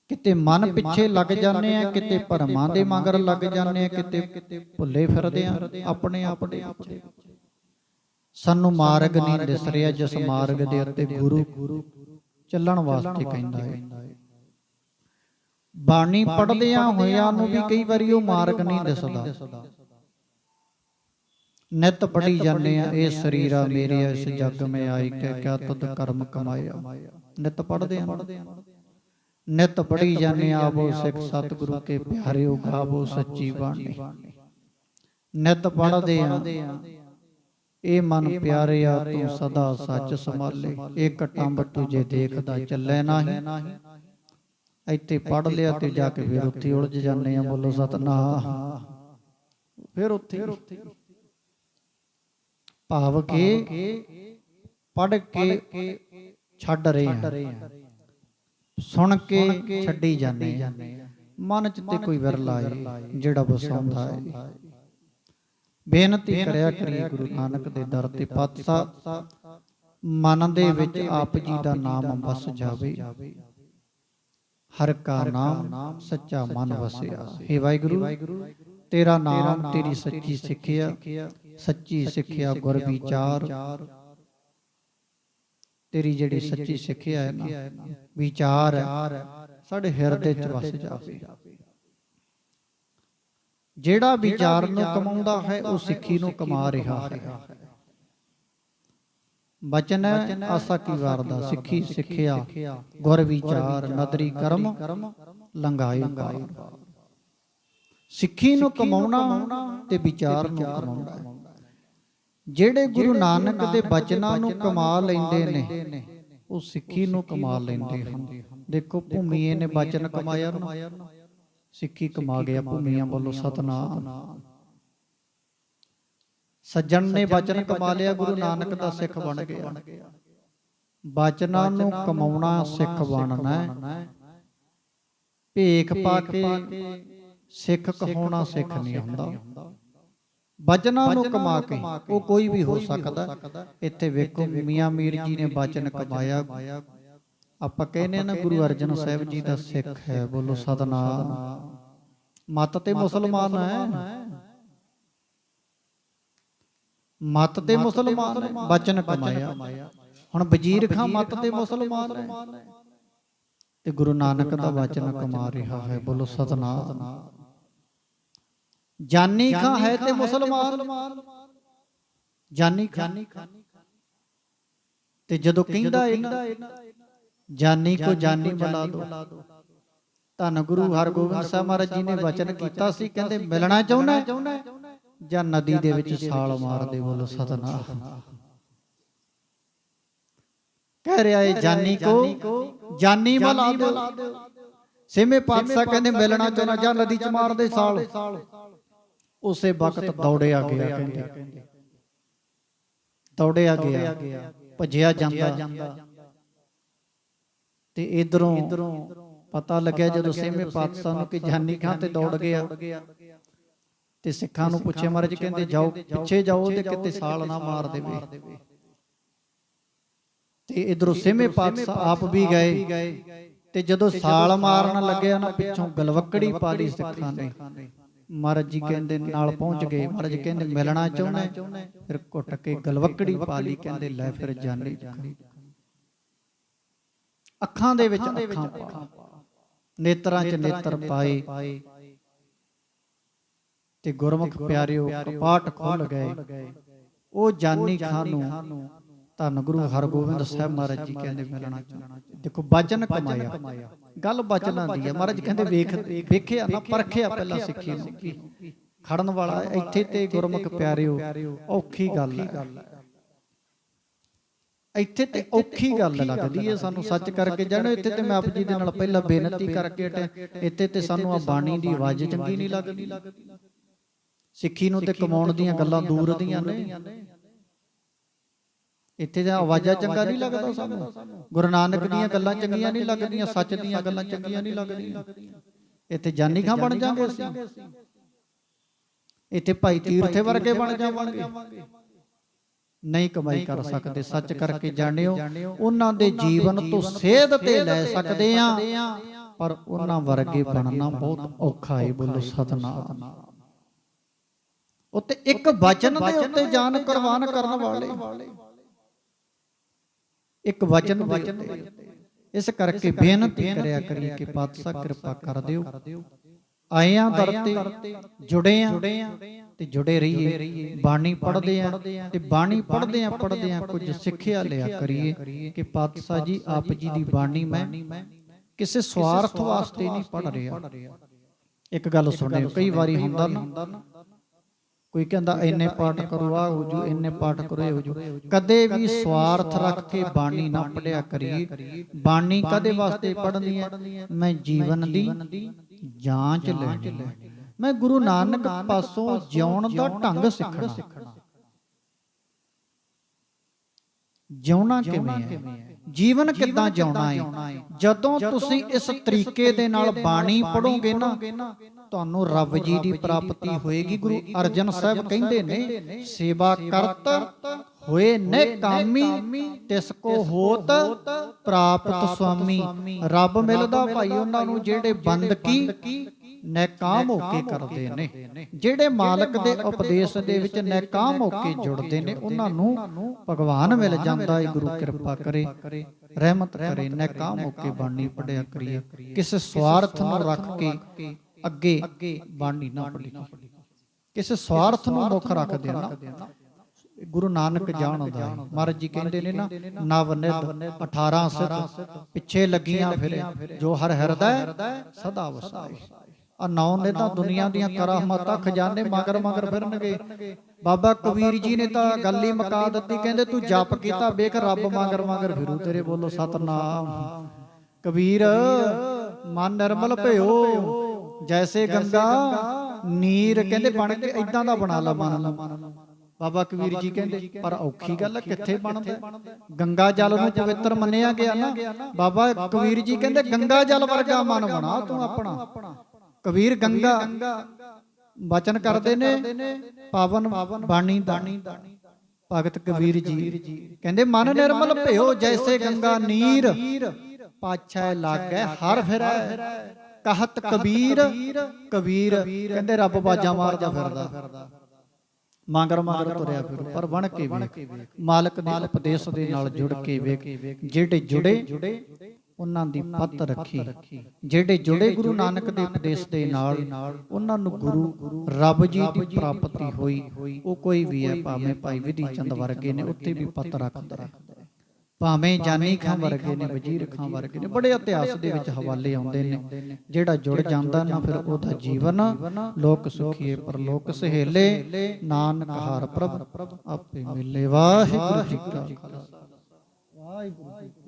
ਕਿਤੇ ਮਨ ਪਿੱਛੇ ਲੱਗ ਜਾਂਦੇ ਆ ਕਿਤੇ ਭਰਮਾਂ ਦੇ ਮਗਰ ਲੱਗ ਜਾਂਦੇ ਆ ਕਿਤੇ ਭੁੱਲੇ ਫਿਰਦੇ ਆ ਆਪਣੇ ਆਪ ਦੇ ਵਿੱਚ ਸਾਨੂੰ ਮਾਰਗ ਨਹੀਂ ਦਿਸ ਰਿਹਾ ਜਿਸ ਮਾਰਗ ਦੇ ਉੱਤੇ ਗੁਰੂ ਚੱਲਣ ਵਾਸਤੇ ਕਹਿੰਦਾ ਹੈ ਬਾਣੀ ਪੜਦਿਆਂ ਹੋਇਆਂ ਨੂੰ ਵੀ ਕਈ ਵਾਰੀ ਉਹ ਮਾਰਗ ਨਹੀਂ ਦਿਸਦਾ। ਨਿਤ ਪੜੀ ਜਾਂਦੇ ਆ ਇਹ ਸਰੀਰਾ ਮੇਰੇ ਇਸ ਜੱਗ ਮੈਂ ਆਈ ਕਿ ਕਿਆ ਤਦ ਕਰਮ ਕਮਾਇਆ। ਨਿਤ ਪੜਦੇ ਆ ਨਿਤ ਪੜੀ ਜਾਂਦੇ ਆਵੋ ਸਿੱਖ ਸਤਿਗੁਰੂ ਕੇ ਪਿਆਰਿਓ ਗਾਵੋ ਸੱਚੀ ਬਾਣੀ। ਨਿਤ ਪੜਦੇ ਆ। ਇਹ ਮਨ ਪਿਆਰਿਆ ਤੂੰ ਸਦਾ ਸੱਚ ਸੰਭਾਲੇ। ਇਹ ਕਟੰਬ ਤੁਝੇ ਦੇਖਦਾ ਚੱਲੇ ਨਹੀਂ। ਇੱਥੇ ਪੜ ਲਿਆ ਤੇ ਜਾ ਕੇ ਫਿਰ ਉੱਥੇ ਉਲਝ ਜਾਂਦੇ ਆ ਬੋਲੋ ਸਤਨਾਮ। ਫਿਰ ਉੱਥੇ ਭਾਵ ਕਿ ਪੜ ਕੇ ਛੱਡ ਰਹੇ ਆ। ਸੁਣ ਕੇ ਛੱਡੀ ਜਾਂਦੇ ਮਨ ਚ ਤੇ ਕੋਈ ਵਿਰਲਾ ਹੈ ਜਿਹੜਾ ਵਸਾਉਂਦਾ ਹੈ ਬੇਨਤੀ ਕਰਿਆ ਕਰੀ ਗੁਰੂ ਨਾਨਕ ਦੇ ਦਰ ਤੇ ਪਾਤਸ਼ਾਹ। ਮਨ ਦੇ ਵਿੱਚ ਆਪ ਜੀ ਦਾ ਨਾਮ ਵਸ ਜਾਵੇ। ਹਰ ਕਾ ਨਾਮ ਸੱਚਾ ਮਨ ਵਸਿਆ। ਹੈ ਵਾਹਿਗੁਰੂ ਤੇਰਾ ਨਾਮ ਤੇਰੀ ਸੱਚੀ ਸਿੱਖਿਆ। ਸੱਚੀ ਸਿੱਖਿਆ ਗੁਰ ਵਿਚਾਰ। ਤੇਰੀ ਜਿਹੜੀ ਸੱਚੀ ਸਿੱਖਿਆ ਹੈ ਨਾ ਵਿਚਾਰ ਸਾਡੇ ਹਿਰਦੇ 'ਚ ਵਸ ਜਾਵੇ। ਜਿਹੜਾ ਵਿਚਾਰ ਨੂੰ ਕਮਾਉਂਦਾ ਹੈ ਉਹ ਸਿੱਖੀ ਨੂੰ ਕਮਾ ਰਿਹਾ ਹੈ। ਬਚਨ ਆਸਾ ਕੀ ਵਾਰ ਦਾ ਸਿੱਖੀ ਸਿੱਖਿਆ ਗੁਰ ਵਿਚਾਰ ਨਦਰੀ ਕਰਮ ਲੰਗਾਏ ਪਾਰ। ਸਿੱਖੀ ਨੂੰ ਕਮਾਉਣਾ ਤੇ ਵਿਚਾਰ ਨੂੰ ਕਮਾਉਣਾ। ਜਿਹੜੇ ਗੁਰੂ ਨਾਨਕ ਦੇ ਬਚਨਾਂ ਨੂੰ ਕਮਾ ਲੈਂਦੇ ਨੇ ਉਹ ਸਿੱਖੀ ਨੂੰ ਕਮਾ ਲੈਂਦੇ ਹਨ। ਦੇਖੋ ਭੂਮੀਏ ਨੇ ਬਚਨ ਕਮਾਇਆ ਨਾ। ਸਿੱਖੀ ਕਮਾ ਗਿਆ ਭੂਮੀਆਂ ਬੋਲੋ ਸਤਨਾਮ। ਸੱਜਣ ਨੇ ਬਚਨ ਕਮਾ ਲਿਆ ਗੁਰੂ ਨਾਨਕ ਦਾ ਸਿੱਖ ਬਣ ਗਿਆ। ਬਚਨਾਂ ਨੂੰ ਕਮਾਉਣਾ ਸਿੱਖ ਬਣਨਾ। ਹੈ ਭੇਖ ਪਾ ਕੇ ਸਿੱਖ ਕਹਾਉਣਾ ਸਿੱਖ ਨਹੀਂ ਹੁੰਦਾ। ਬਚਨਾਂ ਨੂੰ ਕਮਾ ਕੇ ਉਹ ਕੋਈ ਵੀ ਹੋ ਸਕਦਾ। ਇੱਥੇ ਵੇਖੋ ਮੀਆਂ ਮੀਰ ਜੀ ਨੇ ਬਚਨ ਕਮਾਇਆ। ਆਪਾਂ ਕਹਿੰਦੇ ਨਾ ਗੁਰੂ ਅਰਜਨ ਸਾਹਿਬ ਜੀ ਦਾ ਸਿੱਖ ਹੈ ਬੋਲੋ ਸਤਨਾਮ। ਮਤ ਤੇ ਮੁਸਲਮਾਨ ਹੈ। ਮਤ ਤੇ ਮੁਸਲਮਾਨ ਹੈ। ਬਚਨ ਕਮਾਇਆ। ਹੁਣ ਵਜ਼ੀਰ ਖਾਂ ਮਤ ਤੇ ਮੁਸਲਮਾਨ ਹੈ। ਤੇ ਗੁਰੂ ਨਾਨਕ ਦਾ ਬਚਨ ਕਮਾ ਰਿਹਾ ਹੈ। ਬੋਲੋ ਸਤਨਾਮ। ਜਾਨੀ ਖਾਂ ਹੈ ਤੇ ਮੁਸਲਮਾਨ। ਜਾਨੀ ਖਾਂ। ਤੇ ਜਦੋਂ ਕਹਿੰਦਾ ਇਹ ਨਾ ਜਾਨੀ ਕੋ ਜਾਨੀ ਬਣਾ ਦੋ। ਧੰਨ ਗੁਰੂ ਹਰਗੋਬਿੰਦ ਸਾਹਿਬ ਮਹਾਰਾਜ ਜੀ ਨੇ ਵਚਨ ਕੀਤਾ ਸੀ ਕਹਿੰਦੇ ਮਿਲਣਾ ਚਾਹੁੰਦਾ? ਜਾਂ ਨਦੀ ਦੇ ਵਿੱਚ ਛਾਲ ਮਾਰ ਦੇ ਬੋਲੋ ਸਤਨਾਮ। ਕਹਿ ਰਿਹਾ ਏ ਜਾਨੀ ਕੋ ਜਾਨੀ ਬਣਾ ਦੋ ਸਿਮੇ ਪਾਤਸ਼ਾਹ ਕਹਿੰਦੇ ਮਿਲਣਾ ਚਾਹੁੰਦਾ ਜਾਂ ਨਦੀ ਚ ਮਾਰ ਦੇ ਛਾਲ ਉਸੇ ਵਕਤ ਦੌੜਿਆ ਗਿਆ ਕਹਿੰਦੇ ਦੌੜਿਆ ਗਿਆ ਭੱਜਿਆ ਜਾਂਦਾ। ਤੇ ਇਧਰੋਂ ਪਤਾ ਲੱਗਿਆ ਜਦੋਂ ਸੇਮੇ ਪਾਤਸ਼ਾਹ ਨੂੰ ਕਿ ਜਾਨੀ ਖਾਂ ਤੇ ਦੌੜ ਗਿਆ। ਤੇ ਸਿੱਖਾਂ ਨੂੰ ਪੁੱਛਿਆ ਮਹਾਰਾਜ ਕਹਿੰਦੇ ਜਾਓ ਪਿੱਛੇ ਜਾਓ ਤੇ ਕਿਤੇ ਸਾਲ ਨਾ ਮਾਰ ਦੇਵੇ। ਤੇ ਇਧਰੋਂ ਸੇਮੇ ਪਾਤਸ਼ਾਹ ਆਪ ਵੀ ਗਏ। ਤੇ ਜਦੋਂ ਸਾਲ ਮਾਰਨ ਲੱਗਿਆ ਨਾ ਪਿੱਛੋਂ ਗਲਵੱਕੜੀ ਪਾ ਲਈ ਸਿੱਖਾਂ ਨੇ। ਮਹਾਰਾਜ ਜੀ ਕਹਿੰਦੇ ਨਾਲ ਪਹੁੰਚ ਗਏ। ਮਹਾਰਾਜ ਕਹਿੰਦੇ ਮਿਲਣਾ ਚਾਹੁੰਦਾ? ਫਿਰ ਘੁੱਟ ਕੇ ਗਲਵੱਕੜੀ ਪਾ ਲਈ ਕਹਿੰਦੇ ਲੈ ਫਿਰ ਜਾਨੀ ਅੱਖਾਂ ਦੇ ਵਿੱਚ ਅੱਖਾਂ ਪਾ। ਨੇਤਰਾਂ 'ਚ ਨੇਤਰ ਪਾਏ। ਤੇ ਗੁਰਮੁਖ ਪਿਆਰਿਓ ਕਪਾਟ ਖੁੱਲ ਗਏ। ਉਹ ਜਾਨੀ ਖਾਨ। ਨੂੰ ਧੰਨ ਗੁਰੂ ਹਰਗੋਬਿੰਦ ਸਾਹਿਬ ਮਹਾਰਾਜ ਜੀ ਕਹਿੰਦੇ ਮਿਲਣਾ ਦੇਖੋ ਬਚਨ ਕਮਾਇਆ। ਗੱਲ ਬਚਨਾਂ ਦੀ ਹੈ ਮਹਾਰਾਜ ਕਹਿੰਦੇ ਵੇਖ ਵੇਖਿਆ ਨਾ ਪਰਖਿਆ ਪਹਿਲਾਂ ਸਿੱਖੀ ਨੂੰ। ਖੜਨ ਵਾਲਾ ਇੱਥੇ ਤੇ ਗੁਰਮੁਖ ਪਿਆਰਿਓ। ਔਖੀ ਗੱਲ ਹੈ। ਇੱਥੇ ਤੇ ਔਖੀ ਗੱਲ ਲੱਗਦੀ ਹੈ। ਸਾਨੂੰ ਸੱਚ ਕਰਕੇ ਜਾਣੋ। ਇੱਥੇ ਤੇ ਮੈਂ ਆਪ ਜੀ ਦੇ ਨਾਲ ਪਹਿਲਾਂ ਬੇਨਤੀ ਕਰਕੇ ਇੱਥੇ ਤੇ ਸਾਨੂੰ ਆ ਬਾਣੀ ਦੀ ਆਵਾਜ਼ ਚੰਗੀ ਨਹੀਂ ਲੱਗਦੀ। ਸਿੱਖੀ ਨੂੰ ਤੇ ਕਮਾਉਣ ਦੀਆਂ ਗੱਲਾਂ ਦੂਰ ਦੀਆਂ ਨੇ। ਇੱਥੇ ਤਾਂ ਆਵਾਜ਼ਾਂ ਚੰਗਾ ਨਹੀਂ ਲੱਗਦਾ ਸਾਨੂੰ। ਗੁਰੂ ਨਾਨਕ ਦੀਆਂ ਗੱਲਾਂ ਚੰਗੀਆਂ ਨਹੀਂ ਲੱਗਦੀਆਂ ਸੱਚ ਦੀਆਂ ਗੱਲਾਂ ਚੰਗੀਆਂ ਨਹੀਂ ਲੱਗਦੀਆਂ। ਇੱਥੇ ਜਾਨੀ ਖਾਂ ਬਣ ਜਾਾਂਗੇ ਅਸੀਂ। ਇੱਥੇ ਭਾਈ ਤੀਰਥੇ ਵਰਗੇ ਬਣ ਜਾਵਾਂਗੇ। ਨਹੀਂ ਕਮਾਈ ਕਰ ਸਕਦੇ ਸੱਚ ਕਰਕੇ ਜਾਣਿਓ। ਉਹਨਾਂ ਦੇ ਜੀਵਨ ਤੋਂ ਸੇਧ ਤੇ ਲੈ ਸਕਦੇ ਆ ਪਰ ਉਹਨਾਂ ਵਰਗੇ ਬਣਨਾ ਬਹੁਤ ਔਖਾ ਹੈ ਬੋਲੋ ਸਤਨਾਮ। ਉੱਤੇ ਇੱਕ ਵਚਨ ਦੇ ਉੱਤੇ ਜਾਨ ਕੁਰਬਾਨ ਕਰਨ ਵਾਲੇ। ਇੱਕ ਵਚਨ ਦੇ ਉੱਤੇ। ਇਸ ਕਰਕੇ ਬੇਨਤੀ ਕਰਿਆ ਕਰੀ ਕਿ ਪਾਤਸ਼ਾਹ ਕਿਰਪਾ ਕਰ ਦਿਓ। ਆਏ ਆ ਦਰ ਤੇ ਜੁੜੇ ਆ ਤੇ ਜੁੜੇ ਰਹੀਏ। ਬਾਣੀ ਪੜ੍ਹਦੇ ਆ ਤੇ ਬਾਣੀ ਪੜ੍ਹਦੇ ਆ ਪੜ੍ਹਦੇ ਆ ਕੁਝ ਸਿੱਖਿਆ ਲਿਆ ਕਰੀਏ ਕਿ ਪਾਤਸ਼ਾਹ ਜੀ ਆਪ ਜੀ ਦੀ ਬਾਣੀ ਮੈਂ ਕਿਸੇ ਸਵਾਰਥ ਵਾਸਤੇ ਨਹੀਂ ਪੜ੍ਹ ਰਿਹਾ। ਇੱਕ ਗੱਲ ਸੁਣਿਓ ਕਈ ਵਾਰੀ ਹੁੰਦਾ ਨਾ ਕੋਈ ਕਹਿੰਦਾ ਇੰਨੇ ਪਾਠ ਕਰੋ ਆ ਹੋ ਜੂ ਇੰਨੇ ਪਾਠ ਕਰੋ ਇਹ ਹੋ ਜੂ। ਕਦੇ ਵੀ ਸਵਾਰਥ ਰੱਖ ਕੇ ਬਾਣੀ ਨਾ ਪੜਿਆ ਕਰੀਏ। ਬਾਣੀ ਕਦੇ ਵਾਸਤੇ ਪੜ੍ਹਨੀ ਹੈ? ਮੈਂ ਜੀਵਨ ਦੀ ਜਾਂਚ ਲੈਣੀ ਮੈਂ ਗੁਰੂ ਨਾਨਕ ਪਾਸੋਂ ਜਿਉਣ ਦਾ ਢੰਗ ਸਿੱਖਣਾ। ਜਿਉਣਾ ਕਿਵੇਂ ਹੈ? ਜੀਵਨ ਕਿੱਦਾਂ ਜਿਉਣਾ ਹੈ? ਜਦੋਂ ਤੁਸੀਂ ਇਸ ਤਰੀਕੇ ਦੇ ਨਾਲ ਬਾਣੀ ਪੜੋਗੇ ਨਾ ਤੁਹਾਨੂੰ ਰੱਬ ਜੀ ਦੀ ਪ੍ਰਾਪਤੀ ਹੋਏਗੀ ਗੁਰੂ ਅਰਜਨ ਸਾਹਿਬ ਕਹਿੰਦੇ ਨੇ ਸੇਵਾ ਕਰਤ ਹੋਏ ਨੇ ਕਾਮੀ ਤਿਸ ਕੋ ਹੋਤ ਪ੍ਰਾਪਤ ਸੁਆਮੀ। ਰੱਬ ਮਿਲਦਾ ਭਾਈ ਉਹਨਾਂ ਨੂੰ ਜਿਹੜੇ ਬੰਦਕੀ ਨੈਕਾਮ ਹੋ ਕੇ ਕਰਦੇ ਨੇ। ਜਿਹੜੇ ਮਾਲਕ ਦੇ ਉਪਦੇਸ਼ ਦੇ ਵਿੱਚ ਨੈਕਾਮ ਹੋ ਕੇ ਜੁੜਦੇ ਨੇ ਉਹਨਾਂ ਨੂੰ ਭਗਵਾਨ ਮਿਲ ਜਾਂਦਾ ਹੈ ਗੁਰੂ ਕਿਰਪਾ ਕਰੇ। ਰਹਿਮਤ ਕਰੇ ਨੈਕਾਮ ਹੋ ਕੇ ਬਾਣੀ ਪੜਿਆ ਕਰੀਏ। ਕਿਸੇ ਸਵਾਰਥ ਨੂੰ ਰੱਖ ਕੇ ਅੱਗੇ ਬਾਣੀ ਨਾ ਪੜੀ ਕਿਸੇ ਸਵਾਰਥ ਨੂੰ ਮੁੱਖ ਰੱਖਦੇ ਨਾ ਗੁਰੂ ਨਾਨਕ ਜਾਣਦਾ ਹੈ ਮਹਾਰਾਜ ਜੀ ਕਹਿੰਦੇ ਨੇ ਨਾ ਨਵ ਨਿਧ 18 ਸਿੱਧ ਪਿੱਛੇ ਲੱਗੀਆਂ ਫਿਰੇ ਜੋ ਹਰ ਹਿਰਦਾ ਸਦਾ ਵਸਾਏ ਆ ਨੌ ਨੇ ਤਾਂ ਦੁਨੀਆ ਦੀਆਂ ਕਰਾਮਾਤਾਂ ਖਜ਼ਾਨੇ ਮਗਰ ਮਗਰ ਫਿਰਨਗੇ। ਬਾਬਾ ਕਬੀਰ ਜੀ ਨੇ ਤਾਂ ਗੱਲ ਹੀ ਮੁਕਾ ਦਿੱਤੀ ਕਹਿੰਦੇ ਤੂੰ ਜਪ ਕੀਤਾ ਵੇਖ ਰੱਬ ਮਗਰ ਮਗਰ ਫਿਰੂ ਤੇਰੇ ਬੋਲੋ ਸਤਨਾਮ। ਕਬੀਰ ਮਨ ਨਿਰਮਲ ਭਇਓ ਜੈਸੇ ਗੰਗਾ ਨੀਰ ਕਹਿੰਦੇ ਬਣ ਕੇ ਇਦਾਂ ਦਾ ਬਣਾ ਲਾ ਮਨ ਨੂੰ। ਬਾਬਾ ਕਬੀਰ ਜੀ ਕਹਿੰਦੇ ਪਰ ਔਖੀ ਗੱਲ ਕਿੱਥੇ ਬਣਦਾ? ਗੰਗਾ ਜਲ ਨੂੰ ਪਵਿੱਤਰ ਮੰਨਿਆ ਗਿਆ ਨਾ। ਬਾਬਾ ਕਬੀਰ ਜੀ ਕਹਿੰਦੇ ਗੰਗਾ ਜਲ ਵਰਗਾ ਮਨ ਬਣਾ ਤੂੰ ਆਪਣਾ। ਕਬੀਰ ਗੰਗਾ ਬਚਨ ਕਰਦੇ ਨੇ ਪਾਵਨ ਬਾਣੀ ਦਾ। ਭਗਤ ਕਬੀਰ ਜੀ। ਕਹਿੰਦੇ ਮਨ ਨਿਰਮਲ ਭਇਓ ਜੈਸੇ ਗੰਗਾ ਨੀਰ। ਪਾਛੈ ਲਾਗੈ ਹਰ ਫਿਰੈ। ਕਹਤ ਕਬੀਰ ਕਬੀਰ ਕਹਿੰਦੇ ਰੱਬ ਬਾਜਾਂ ਮਾਰਦਾ ਫਿਰਦਾ। ਮਗਰ ਮਗਰ ਤੁਰਿਆ ਫਿਰੂ ਪਰ ਬਣ ਕੇ ਵੇਖ। ਮਾਲਕ ਦੇ ਉਪਦੇਸ਼ ਦੇ ਨਾਲ ਜੁੜ ਕੇ ਵੇਖ। ਜਿਹੜੇ ਜੁੜੇ ਉਹਨਾਂ ਦੀ ਪੱਤ ਰੱਖੀ। ਜਿਹੜੇ ਜੁੜੇ ਗੁਰੂ ਨਾਨਕ ਦੇ ਉਪਦੇਸ਼ ਦੇ ਨਾਲ ਉਹਨਾਂ ਨੂੰ ਗੁਰੂ ਰੱਬ ਜੀ ਦੀ ਪ੍ਰਾਪਤੀ ਹੋਈ। ਉਹ ਕੋਈ ਵੀ ਹੈ ਭਾਵੇਂ ਭਾਈ ਵਿਧੀ ਚੰਦ ਵਰਗੇ ਨੇ ਉੱਥੇ ਵੀ ਪੱਤ ਰੱਖਦਾ ਹੈ ਭਾਵੇਂ ਜਾਨੀ ਖਾਂ ਵਰਗੇ ਨੇ ਵਜ਼ੀਰ ਖਾਂ ਵਰਗੇ ਨੇ ਬੜੇ ਇਤਿਹਾਸ ਦੇ ਵਿੱਚ ਹਵਾਲੇ ਆਉਂਦੇ ਨੇ। ਜਿਹੜਾ ਜੁੜ ਜਾਂਦਾ ਨਾ ਫਿਰ ਉਹਦਾ ਜੀਵਨ ਲੋਕ ਸੁਖੀਏ ਪਰ ਲੋਕ ਸਹੇਲੇ ਨਾਨਕ ਹਰ ਪ੍ਰਭ ਆਪੇ ਮਿਲੇ ਵਾਹਿਗੁਰੂ ਜੀ ਕਾ ਖਾਲਸਾ। ਵਾਹਿਗੁਰੂ।